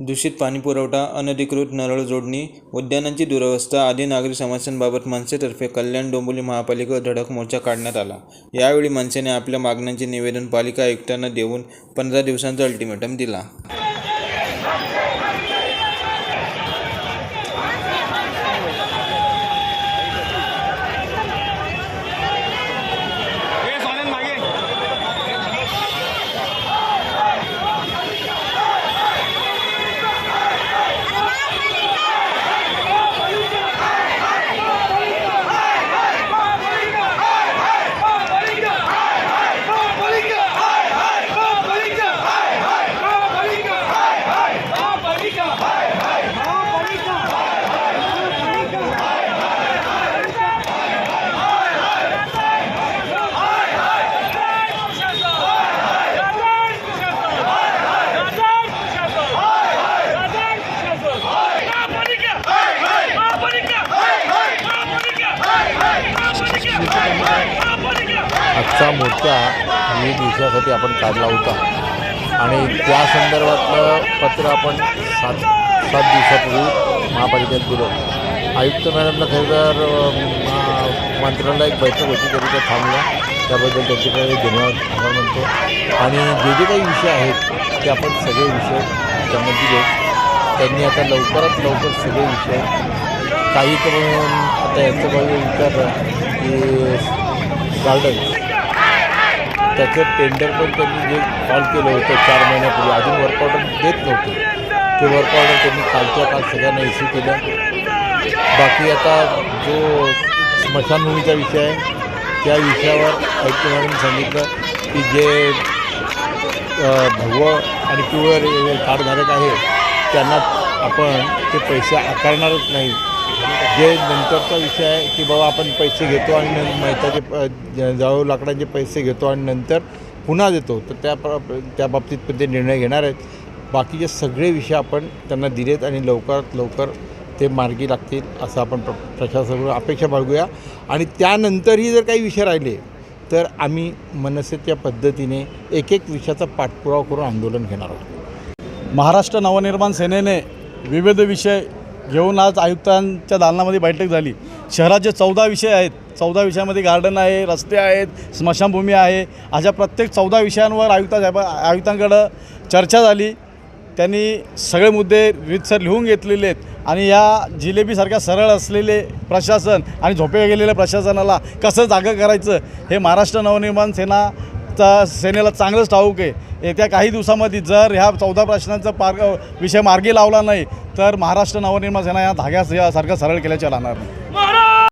दूषित पाणीपुरवठा अनधिकृत नरळ जोडणी उद्यानांची दुरवस्था आदी नागरी समस्यांबाबत मनसेतर्फे कल्याण डोंबिवली महापालिकेवर धडक मोर्चा काढण्यात आला. यावेळी मनसेने आपल्या मागण्यांचे निवेदन पालिका आयुक्तांना देऊन पंधरा दिवसांचा अल्टिमेटम दिला. आजचा मोर्चा विविध दिवसासाठी आपण काढला होता. आणि त्या संदर्भातलं पत्र आपण सात सात दिवसापूर्वी महापालिकेत दिलं. आयुक्त मॅडमला खरं तर मंत्र्याला एक बैठक होती तरी त्या थांबल्या. त्याबद्दल त्यांच्याकडे धन्यवाद आभार म्हणतो आणि जे जे काही विषय आहेत ते आपण सगळे विषय त्यांना दिले. त्यांनी आता लवकरात लवकर सगळे विषय काही करून आता याचं बाजू विचारलं की गार्डन त्याचं टेंडर पण त्यांनी जे कॉल केलं होतं चार महिन्यापूर्वी अजून वर्क ऑर्डर देत नव्हते. ते वर्क ऑर्डर त्यांनी कालच्या काल सगळ्यांना इश्यू केलं. बाकी आता जो स्मशानभूमीचा विषय आहे त्या विषयावर आयुक्त मॅडम सांगितलं की जे अ, भगवं आणि पिवळ कार्डधारक आहे त्यांना आपण ते पैसे आकारणारच नाही. जे नंतरचा विषय आहे की बाबा आपण पैसे घेतो आणि मैताचे प- जाळू लाकडाचे पैसे घेतो आणि नंतर पुन्हा देतो तर त्या त्या बाबतीत पण ते निर्णय घेणार आहेत. बाकीचे सगळे विषय आपण त्यांना दिलेत आणि लवकरात लवकर ते मार्गी लागतील असं आपण प्र प्रशासनाकडून अपेक्षा बाळगूया. आणि त्यानंतरही जर काही विषय राहिले तर आम्ही मनसेच्या पद्धतीने एक एक विषयाचा पाठपुरावा करून आंदोलन घेणार आहोत. महाराष्ट्र नवनिर्माण सेनेने विविध विषय घेऊन आज आयुक्तांच्या दालनामध्ये बैठक झाली. शहरात जे चौदा विषय आहेत चौदा विषयामध्ये गार्डन आहे रस्ते आहेत स्मशानभूमी आहे अशा प्रत्येक चौदा विषयांवर आयुक्ता साहेब आयुक्तांकडं चर्चा झाली. त्यांनी सगळे मुद्दे रीतसर लिहून घेतलेले आहेत आणि या जिलेबीसारख्या सरळ असलेले प्रशासन आणि झोपे गेलेल्या प्रशासनाला कसं जागं करायचं हे महाराष्ट्र नवनिर्माण सेना सेनाचा सेनेला चांगलंच ठाऊक आहे. येत्या काही दिवसामध्ये जर ह्या चौदा प्रश्नांचा पार विषय मार्गी लावला नाही तर महाराष्ट्र नवनिर्माण सेना या धाग्यासारखं सरळ केल्याच्या राहणार नाही.